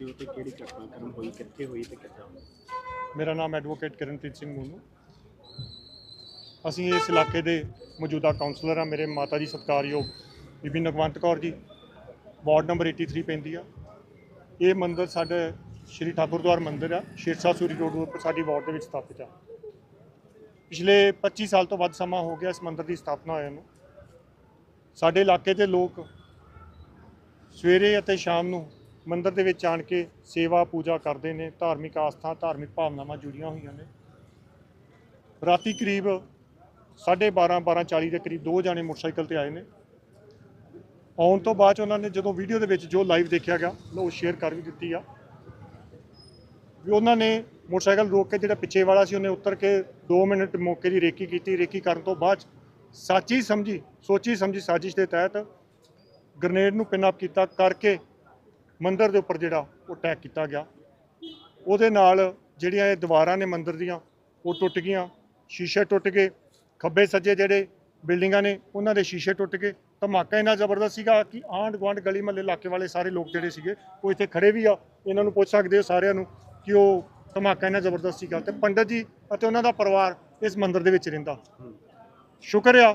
ਵਾਸੀ ਹੋ ਤੇ ਕਿਹੜੀ ਘਟਨਾਕ੍ਰਮ ਹੋਈ, ਕਿੱਥੇ ਹੋਈ ਤੇ ਕਿੱਦਾਂ ਮੇਰਾ ਨਾਮ ਐਡਵੋਕੇਟ ਕਿਰਨਪ੍ਰੀਤ ਸਿੰਘ ਮੋਨੂ। ਅਸੀਂ ਇਸ ਇਲਾਕੇ ਦੇ ਮੌਜੂਦਾ ਕਾਉਂਸਲਰ ਆ ਮੇਰੇ ਮਾਤਾ ਜੀ ਸਤਿਕਾਰਯੋਗ ਬੀਬੀ ਨਗਵੰਤ ਕੌਰ ਜੀ, ਵਾਰਡ ਨੰਬਰ 83 ਪੈਂਦੀ ਆ। ਇਹ ਮੰਦਿਰ ਸਾਡੇ ਸ਼੍ਰੀ ਠਾਕੁਰਦੁਆਰ ਮੰਦਿਰ ਆ। ਸ਼ੇਰਸ਼ਾਹ ਸੂਰੀ ਰੋਡ ਉੱਪਰ ਸਾਡੀ ਵਾਰਡ ਦੇ ਵਿੱਚ ਸਥਾਪਿਤ ਆ। ਪਿਛਲੇ 25 ਸਾਲ ਤੋਂ ਵੱਧ ਸਮਾਂ ਹੋ ਗਿਆ ਇਸ ਮੰਦਿਰ ਦੀ ਸਥਾਪਨਾ ਹੋਇਆ ਨੂੰ। ਸਾਡੇ ਇਲਾਕੇ ਦੇ ਲੋਕ ਸਵੇਰੇ ਅਤੇ ਸ਼ਾਮ ਨੂੰ ਮੰਦਿਰ ਦੇ ਵਿੱਚ ਆਣ ਕੇ ਸੇਵਾ, ਪੂਜਾ ਕਰਦੇ ਨੇ, ਧਾਰਮਿਕ ਆਸਥਾ, ਧਾਰਮਿਕ ਭਾਵਨਾਵਾਂ ਜੁੜੀਆਂ ਹੋਈਆਂ ਨੇ। ਰਾਤੀ ਕਰੀਬ 12:30 12:40 ਦੇ ਕਰੀਬ ਦੋ ਜਾਣੇ ਮੋਟਰਸਾਈਕਲ ਤੇ ਆਏ ਨੇ। ਆਉਣ ਤੋਂ ਬਾਅਦ 'ਚ ਉਹਨਾਂ ਨੇ ਜਦੋਂ ਵੀਡੀਓ ਦੇ ਵਿੱਚ ਜੋ ਲਾਈਵ ਦੇਖਿਆ ਗਿਆ ਉਹ ਸ਼ੇਅਰ ਕਰ ਵੀ ਦਿੱਤੀ ਆ। ਵੀ ਉਹਨਾਂ ਨੇ ਮੋਟਰਸਾਈਕਲ ਰੋਕ ਕੇ ਜਿਹੜਾ ਪਿੱਛੇ ਵਾਲਾ ਸੀ, ਉਹਨੇ ਉੱਤਰ ਕੇ 2 ਮਿੰਟ ਮੌਕੇ ਦੀ ਰੇਕੀ ਕੀਤੀ। ਰੇਕੀ ਕਰਨ ਤੋਂ ਬਾਅਦ 'ਚ ਸਾਚੀ ਸਮਝੀ, ਸੋਚੀ ਸਮਝੀ ਸਾਜ਼ਿਸ਼ ਦੇ ਤਹਿਤ ਗ੍ਰਨੇਡ ਨੂੰ ਪਿਨਅਪ ਕੀਤਾ। ਕਰਕੇ ਮੰਦਿਰ ਦੇ ਉੱਪਰ ਜਿਹੜਾ ਉਹ ਅਟੈਕ ਕੀਤਾ ਗਿਆ। ਉਹਦੇ ਨਾਲ ਜਿਹੜੀਆਂ ਇਹ ਦੀਵਾਰਾਂ ਨੇ ਮੰਦਿਰ ਦੀਆਂ, ਉਹ ਟੁੱਟ ਗਈਆਂ। ਸ਼ੀਸ਼ੇ ਟੁੱਟ ਗਏ। ਖੱਬੇ ਸੱਜੇ ਜਿਹੜੇ ਬਿਲਡਿੰਗਾਂ ਨੇ, ਉਹਨਾਂ ਦੇ ਸ਼ੀਸ਼ੇ ਟੁੱਟ ਗਏ। ਧਮਾਕਾ ਇੰਨਾ ਜ਼ਬਰਦਸਤ ਸੀਗਾ ਕਿ ਆਂਢ ਗੁਆਂਢ, ਗਲੀ ਮਹੱਲੇ ਇਲਾਕੇ ਵਾਲੇ ਸਾਰੇ ਲੋਕ ਜਿਹੜੇ ਸੀਗੇ, ਉਹ ਇੱਥੇ ਖੜੇ ਵੀ ਆ। ਇਹਨਾਂ ਨੂੰ ਪੁੱਛ ਸਕਦੇ ਹੋ ਸਾਰਿਆਂ ਨੂੰ ਕਿ ਉਹ ਧਮਾਕਾ ਇੰਨਾ ਜ਼ਬਰਦਸਤ ਸੀਗਾ। ਤੇ ਪੰਡਤ ਜੀ ਅਤੇ ਉਹਨਾਂ ਦਾ ਪਰਿਵਾਰ ਇਸ ਮੰਦਿਰ ਦੇ ਵਿੱਚ ਰਹਿੰਦਾ। ਸ਼ੁਕਰ ਆ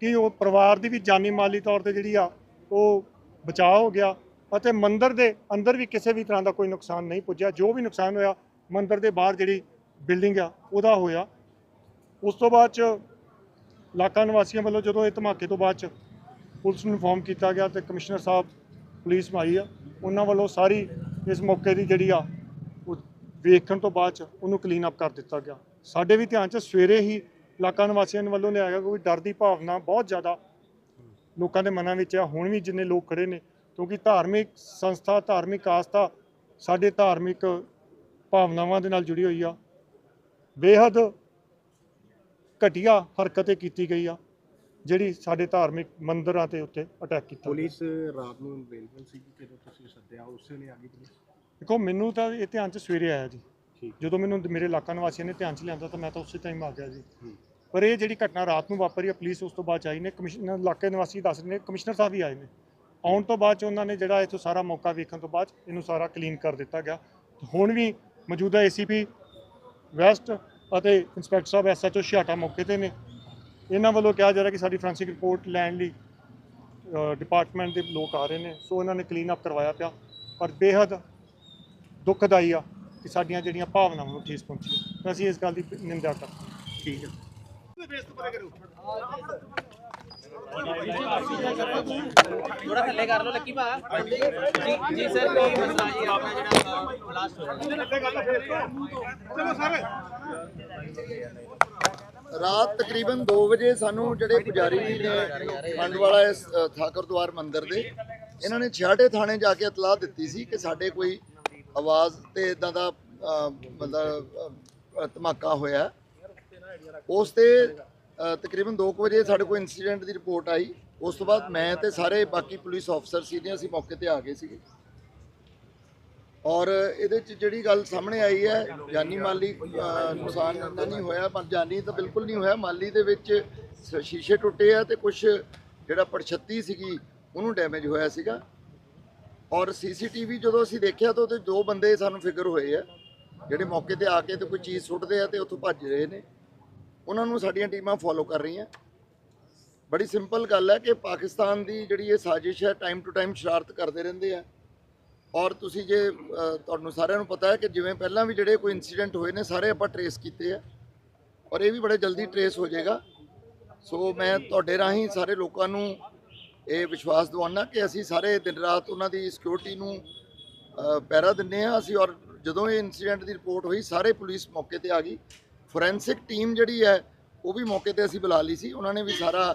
ਕਿ ਉਹ ਪਰਿਵਾਰ ਦੀ ਵੀ ਜਾਨੀ ਮਾਲੀ ਤੌਰ ਤੇ ਜਿਹੜੀ ਆ, ਉਹ ਬਚਾਅ ਹੋ ਗਿਆ। ਅਤੇ ਮੰਦਰ ਦੇ ਅੰਦਰ ਵੀ ਕਿਸੇ ਵੀ ਤਰ੍ਹਾਂ ਦਾ ਕੋਈ ਨੁਕਸਾਨ ਨਹੀਂ ਪੁੱਜਿਆ। ਜੋ ਵੀ ਨੁਕਸਾਨ ਹੋਇਆ, ਮੰਦਰ ਦੇ ਬਾਹਰ ਜਿਹੜੀ ਬਿਲਡਿੰਗ ਆ, ਉਹਦਾ ਹੋਇਆ। ਉਸ ਤੋਂ ਬਾਅਦ ਚ ਇਲਾਕਾ ਨਿਵਾਸੀਆਂ ਵੱਲੋਂ ਜਦੋਂ ਇਹ ਧਮਾਕੇ ਤੋਂ ਬਾਅਦ ਚ ਪੁਲਿਸ ਨੂੰ ਇਨਫੋਰਮ ਕੀਤਾ ਗਿਆ ਤੇ ਕਮਿਸ਼ਨਰ ਸਾਹਿਬ, ਪੁਲਿਸ ਆਈ ਆ, ਉਹਨਾਂ ਵੱਲੋਂ ਸਾਰੀ ਇਸ ਮੌਕੇ ਦੀ ਜਿਹੜੀ ਆ, ਉਹ ਵੇਖਣ ਤੋਂ ਬਾਅਦ ਚ ਉਹਨੂੰ ਕਲੀਨ ਅਪ ਕਰ ਦਿੱਤਾ ਗਿਆ। ਸਾਡੇ ਵੀ ਧਿਆਨ ਚ ਸਵੇਰੇ ਹੀ ਇਲਾਕਾ ਨਿਵਾਸੀਆਂ ਵੱਲੋਂ ਲਿਆਇਆ ਗਿਆ ਕੋਈ ਡਰ ਦੀ ਭਾਵਨਾ ਬਹੁਤ ਜ਼ਿਆਦਾ ਲੋਕਾਂ ਦੇ ਮਨਾਂ ਵਿੱਚ ਆ। ਹੁਣ ਵੀ ਜਿੰਨੇ ਲੋਕ ਖੜੇ ਨੇ ਕਿਉਂਕਿ ਧਾਰਮਿਕ ਸੰਸਥਾ ਧਾਰਮਿਕ ਆਸਥਾ ਸਾਡੇ ਧਾਰਮਿਕ ਭਾਵਨਾਵਾਂ ਦੇ ਨਾਲ ਜੁੜੀ ਹੋਈ ਆ। ਬੇਹੱਦ ਘਟੀਆ ਹਰਕਤ ਕੀਤੀ ਗਈ ਆ ਜਿਹੜੀ ਸਾਡੇ ਧਾਰਮਿਕ ਮੰਦਿਰਾਂ ਤੇ ਉੱਤੇ ਅਟੈਕ ਕੀਤਾ। ਪੁਲਿਸ ਰਾਤ ਨੂੰ ਅਵੇਲੇਬਲ ਸੀ ਕਿ ਜਦੋਂ ਤੁਸੀਂ ਸੱਦਿਆ? ਉਸੇ ਵੇਲੇ ਆ ਗਈ ਪੁਲਿਸ? ਦੇਖੋ ਮੈਨੂੰ ਤਾਂ ਇਹ ਧਿਆਨ 'ਚ ਸਵੇਰੇ ਆਇਆ ਜੀ। ਜਦੋਂ ਮੈਨੂੰ ਮੇਰੇ ਇਲਾਕਾ ਨਿਵਾਸੀਆਂ ਨੇ ਧਿਆਨ 'ਚ ਲਿਆਂਦਾ ਤਾਂ ਮੈਂ ਤਾਂ ਉਸੇ ਟਾਈਮ ਆ ਗਿਆ ਜੀ। ਪਰ ਇਹ ਜਿਹੜੀ ਘਟਨਾ ਰਾਤ ਨੂੰ ਵਾਪਰੀ ਆ ਪੁਲਿਸ ਉਸ ਤੋਂ ਬਾਅਦ ਆਈ ਨੇ ਕਮਿਸ਼ਨਰ ਇਲਾਕੇ ਨਿਵਾਸੀ ਦੱਸ ਰਹੇ ਨੇ ਕਮਿਸ਼ਨਰ ਸਾਹਿਬ ਵੀ ਆਏ ਨੇ। ਆਉਣ ਤੋਂ ਬਾਅਦ 'ਚ ਉਹਨਾਂ ਨੇ ਜਿਹੜਾ ਇੱਥੋਂ ਸਾਰਾ ਮੌਕਾ ਵੇਖਣ ਤੋਂ ਬਾਅਦ 'ਚ ਇਹਨੂੰ ਸਾਰਾ ਕਲੀਨ ਕਰ ਦਿੱਤਾ ਗਿਆ। ਹੁਣ ਵੀ ਮੌਜੂਦਾ ਏਸੀਪੀ ਵੈਸਟ ਅਤੇ ਇੰਸਪੈਕਟਰ ਸਾਹਿਬ ਐਸਐਚਓ ਛਿਆਟਾ ਮੌਕੇ ਤੇ ਨੇ। ਇਹਨਾਂ ਵੱਲੋਂ ਕਿਹਾ ਜਾ ਰਿਹਾ ਕਿ ਸਾਡੀ ਫੋਰੈਂਸਿਕ ਰਿਪੋਰਟ ਲੈਣ ਲਈ ਡਿਪਾਰਟਮੈਂਟ ਦੇ ਲੋਕ ਆ ਰਹੇ ਨੇ। ਸੋ ਇਹਨਾਂ ਨੇ ਕਲੀਨ ਅਪ ਕਰਵਾਇਆ ਪਿਆ। ਪਰ ਬੇਹੱਦ ਦੁੱਖਦਾਈ ਆ ਕਿ ਸਾਡੀਆਂ ਜਿਹੜੀਆਂ ਭਾਵਨਾਵਾਂ ਨੂੰ ਠੇਸ ਪਹੁੰਚੀ ਅਸੀਂ ਇਸ ਗੱਲ ਦੀ ਨਿੰਦਾ ਕਰਦੇ ਠੀਕ ਹੈ। ਥੋੜਾ ਥੱਲੇ ਕਰ ਲਓ ਲੱਕੀ ਭਾ। ਜੀ ਜੀ ਸਰ ਕੀ ਮਸਲਾ ਜੀ ਆਪਣਾ ਜਿਹੜਾ ਬਲਾਸਟ ਹੋਇਆ ਰਾਤ ਤਕਰੀਬਨ 2 ਵਜੇ ਸਾਨੂੰ ਜਿਹੜੇ ਪੁਜਾਰੀ ਨੇ ਮੰਡ ਵਾਲਾ ਇਸ ਅ, ਮੰਦਿਰ ਦੇ ਇਹਨਾਂ ਨੇ ਛਿਆਟੇ ਥਾਣੇ ਜਾ ਕੇ ਇਤਲਾਹ ਦਿੱਤੀ ਸੀ ਕਿ ਸਾਡੇ ਕੋਈ ਆਵਾਜ਼ ਤੇ ਇਦਾਂ ਦਾ ਮਤਲਬ ਧਮਾਕਾ ਹੋਇਆ। ਉਸ ਤੇ ਅ, ਤਕਰੀਬਨ 2 ਵਜੇ ਸਾਡੇ ਕੋਲ ਇਨਸੀਡੈਂਟ ਦੀ ਰਿਪੋਰਟ ਆਈ। ਉਸ ਤੋਂ ਬਾਅਦ ਮੈਂ ਤੇ ਸਾਰੇ ਬਾਕੀ ਪੁਲਿਸ ਅਫਸਰ ਸੀ ਅਸੀਂ ਮੌਕੇ ਤੇ ਆ ਗਏ ਸੀਗੇ। ਔਰ ਇਹਦੇ ਚ ਜਿਹੜੀ ਗੱਲ ਸਾਹਮਣੇ ਆਈ ਹੈ, ਜਾਨੀ ਮਾਲੀ ਨੁਕਸਾਨ ਤਾਂ ਨਹੀਂ ਹੋਇਆ, ਪਰ ਜਾਨੀ ਤਾਂ ਬਿਲਕੁਲ ਨਹੀਂ ਹੋਇਆ। ਮਾਲੀ ਦੇ ਵਿੱਚ ਸ਼ੀਸ਼ੇ ਟੁੱਟੇ ਆ ਤੇ ਕੁਝ ਜਿਹੜਾ ਪਰਛੱਤੀ ਸੀਗੀ, ਉਹਨੂੰ ਡੈਮੇਜ ਹੋਇਆ ਸੀਗਾ। ਔਰ ਸੀਸੀਟੀਵੀ ਜਦੋਂ ਅਸੀਂ ਦੇਖਿਆ ਤਾਂ ਉਹਦੇ ਦੋ ਬੰਦੇ ਸਾਨੂੰ ਫਿਕਰ ਹੋਏ ਆ, ਜਿਹੜੇ ਮੌਕੇ ਤੇ ਆ ਕੇ ਤੇ ਕੋਈ ਚੀਜ਼ ਸੁੱਟਦੇ ਆ ਤੇ ਉੱਥੋਂ ਭੱਜ ਰਹੇ ਨੇ। ਉਹਨਾਂ ਨੂੰ ਸਾਡੀਆਂ ਟੀਮਾਂ ਫੋਲੋ ਕਰ ਰਹੀਆਂ। ਬੜੀ ਸਿੰਪਲ ਗੱਲ ਹੈ ਕਿ ਪਾਕਿਸਤਾਨ ਦੀ ਜਿਹੜੀ ਇਹ ਸਾਜ਼ਿਸ਼ ਹੈ ਟਾਈਮ ਟੂ ਟਾਈਮ ਸ਼ਰਾਰਤ ਕਰਦੇ ਰਹਿੰਦੇ ਆ। ਔਰ ਤੁਸੀਂ ਜੇ ਤੁਹਾਨੂੰ ਸਾਰਿਆਂ ਨੂੰ ਪਤਾ ਹੈ ਕਿ ਜਿਵੇਂ ਪਹਿਲਾਂ ਵੀ ਜਿਹੜੇ ਕੋਈ ਇਨਸੀਡੈਂਟ ਹੋਏ ਨੇ ਸਾਰੇ ਆਪਾਂ ਟਰੇਸ ਕੀਤੇ ਆ। ਔਰ ਇਹ ਵੀ ਬੜੇ ਜਲਦੀ ਟਰੇਸ ਹੋ ਜਾਏਗਾ। ਸੋ ਮੈਂ ਤੁਹਾਡੇ ਰਾਹੀਂ ਸਾਰੇ ਲੋਕਾਂ ਨੂੰ ਇਹ ਵਿਸ਼ਵਾਸ ਦਿਵਾਉਣਾ ਕਿ ਅਸੀਂ ਸਾਰੇ ਦਿਨ ਰਾਤ ਉਹਨਾਂ ਦੀ ਸਿਕਿਉਰਿਟੀ ਨੂੰ ਅ, ਪਹਿਰਾ ਦਿੰਦੇ ਆ ਅਸੀਂ ਔਰ ਜਦੋਂ ਇਹ ਇਨਸੀਡੈਂਟ ਦੀ ਰਿਪੋਰਟ ਹੋਈ ਸਾਰੇ ਪੁਲਿਸ ਮੌਕੇ ਤੇ ਆ ਗਈ। ਫੋਰੈਂਸਿਕ ਟੀਮ ਜਿਹੜੀ ਹੈ ਉਹ ਵੀ ਮੌਕੇ ਤੇ ਅਸੀਂ ਬੁਲਾ ਲਈ ਸੀ। ਉਹਨਾਂ ਨੇ ਵੀ ਸਾਰਾ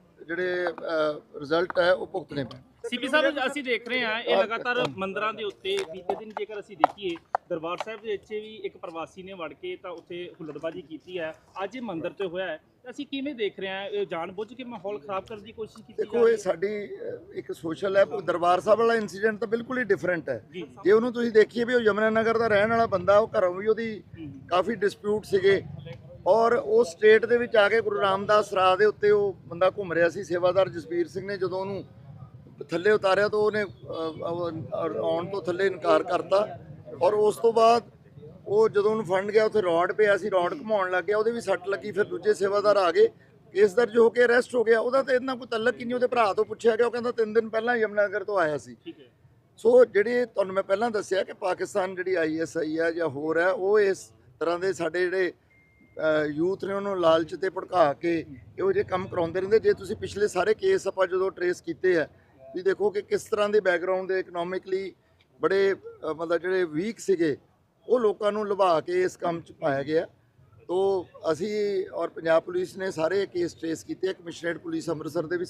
ਜਿਹੜੇ ਰਿਜ਼ਲਟ ਹੈ ਉਹ ਭੁਗਤਣੇ ਪੈਣ। ਸੀਪੀ ਸਾਹਿਬ ਅਸੀਂ ਦੇਖ ਰਹੇ ਹਾਂ ਇਹ ਲਗਾਤਾਰ ਮੰਦਰਾਂ ਦੇ ਉੱਤੇ ਬੀਤੇ ਦਿਨ ਜੇਕਰ ਅਸੀਂ ਦੇਖੀਏ ਦਰਬਾਰ ਸਾਹਿਬ ਦੇ ਵਿੱਚ ਵੀ ਇੱਕ ਪ੍ਰਵਾਸੀ ਨੇ ਵੜ ਕੇ ਤਾਂ ਉੱਥੇ ਹੁੱਲੜਬਾਜੀ ਕੀਤੀ ਹੈ। ਅੱਜ ਇਹ ਮੰਦਿਰ ਤੇ ਹੋਇਆ ਹੈ। ਅਸੀਂ ਕਿਵੇਂ ਦੇਖ ਰਹੇ ਹਾਂ ਇਹ ਜਾਣਬੁੱਝ ਕੇ ਮਾਹੌਲ ਖਰਾਬ ਕਰਨ ਦੀ ਕੋਸ਼ਿਸ਼ ਕੀਤੀ ਜਾ ਦੇਖੋ ਰਹੀ ਇਹ ਸਾਡੀ ਇੱਕ ਸੋਸ਼ਲ ਹੈ ਦਰਬਾਰ ਸਾਹਿਬ ਵਾਲਾ ਇਨਸੀਡੈਂਟ ਤਾਂ ਬਿਲਕੁਲ ਹੀ ਡਿਫਰੈਂਟ ਹੈ। ਜੇ। ਉਹਨੂੰ ਤੁਸੀਂ ਦੇਖੀਏ ਵੀ ਉਹ ਯਮਨਾ ਨਗਰ ਦਾ ਰਹਿਣ ਵਾਲਾ ਬੰਦਾ ਉਹ ਘਰੋਂ ਵੀ ਉਹਦੀ ਕਾਫੀ ਡਿਸਪਿਊਟ ਸੀਗੇ। ਔਰ ਉਹ ਸਟੇਟ ਦੇ ਵਿੱਚ ਆ ਕੇ ਗੁਰੂ ਰਾਮਦਾਸ ਰਾਹ ਦੇ ਉੱਤੇ ਉਹ ਬੰਦਾ ਘੁੰਮ ਰਿਹਾ ਸੀ ਸੇਵਾਦਾਰ ਜਸਬੀਰ ਸਿੰਘ ਨੇ ਜਦੋਂ ਉਹਨੂੰ ਥੱਲੇ ਉਤਾਰਿਆ ਤਾਂ ਉਹਨੇ ਆਉਣ ਤੋਂ ਥੱਲੇ ਇਨਕਾਰ ਕਰਤਾ ਔਰ ਉਸ ਤੋਂ ਬਾਅਦ ਉਹ ਜਦੋਂ ਉਹਨੂੰ ਫੰਡ ਗਿਆ ਉੱਥੇ ਰੌਡ ਪਿਆ ਸੀ ਰੌਡ ਘੁਮਾਉਣ ਲੱਗ ਗਿਆ ਉਹਦੇ ਵੀ ਸੱਟ ਲੱਗੀ ਫਿਰ ਦੂਜੇ ਸੇਵਾਦਾਰ ਆ ਗਏ ਕੇਸ ਦਰਜ ਹੋ ਕੇ ਅਰੈਸਟ ਹੋ ਗਿਆ ਉਹਦਾ ਤਾਂ ਇੰਨਾ ਕੋਈ ਤਲਕ ਹੀ ਨਹੀਂ ਉਹਦੇ ਭਰਾ ਤੋਂ ਪੁੱਛਿਆ ਗਿਆ ਉਹ ਕਹਿੰਦਾ ਤਿੰਨ ਦਿਨ ਪਹਿਲਾਂ ਯਮਨਾਗਰ ਤੋਂ ਆਇਆ ਸੀ। ਸੋ ਜਿਹੜੇ ਤੁਹਾਨੂੰ ਮੈਂ ਪਹਿਲਾਂ ਦੱਸਿਆ ਕਿ ਪਾਕਿਸਤਾਨ ਜਿਹੜੀ ਆਈਐਸਆਈ ਹੈ ਜਾਂ ਹੋਰ ਹੈ ਉਹ ਇਸ ਤਰ੍ਹਾਂ ਦੇ ਸਾਡੇ ਜਿਹੜੇ ਯੂਥ ਨੇ ਉਹਨੂੰ ਲਾਲਚ ਤੇ ਭੜਕਾ ਕੇ ਇਹੋ ਜਿਹੇ ਕੰਮ ਕਰਾਉਂਦੇ ਰਹਿੰਦੇ। ਜੇ ਤੁਸੀਂ ਪਿਛਲੇ ਸਾਰੇ ਕੇਸ ਆਪਾਂ ਜਦੋਂ ਟਰੇਸ ਕੀਤੇ ਆ ਵੀ ਦੇਖੋ ਕਿ ਕਿਸ ਤਰ੍ਹਾਂ ਦੇ ਬੈਕਗ੍ਰਾਉਂਡ ਦੇ ਇਕਨੋਮਿਕਲੀ ਬੜੇ ਮਤਲਬ ਜਿਹੜੇ ਵੀਕ ਸੀਗੇ, ਉਹ ਲੋਕਾਂ ਨੂੰ ਲੁਭਾ ਕੇ ਇਸ ਕੰਮ 'ਚ ਪਾਇਆ ਗਿਆ। ਤੋ ਅਸੀਂ ਔਰ ਪੰਜਾਬ ਪੁਲਿਸ ਨੇ ਸਾਰੇ ਕੇਸ ਟਰੇਸ ਕੀਤੇ ਆ, ਕਮਿਸ਼ਨਰੇਟ ਪੁਲਿਸ ਅੰਮ੍ਰਿਤਸਰ ਦੇ ਵੀ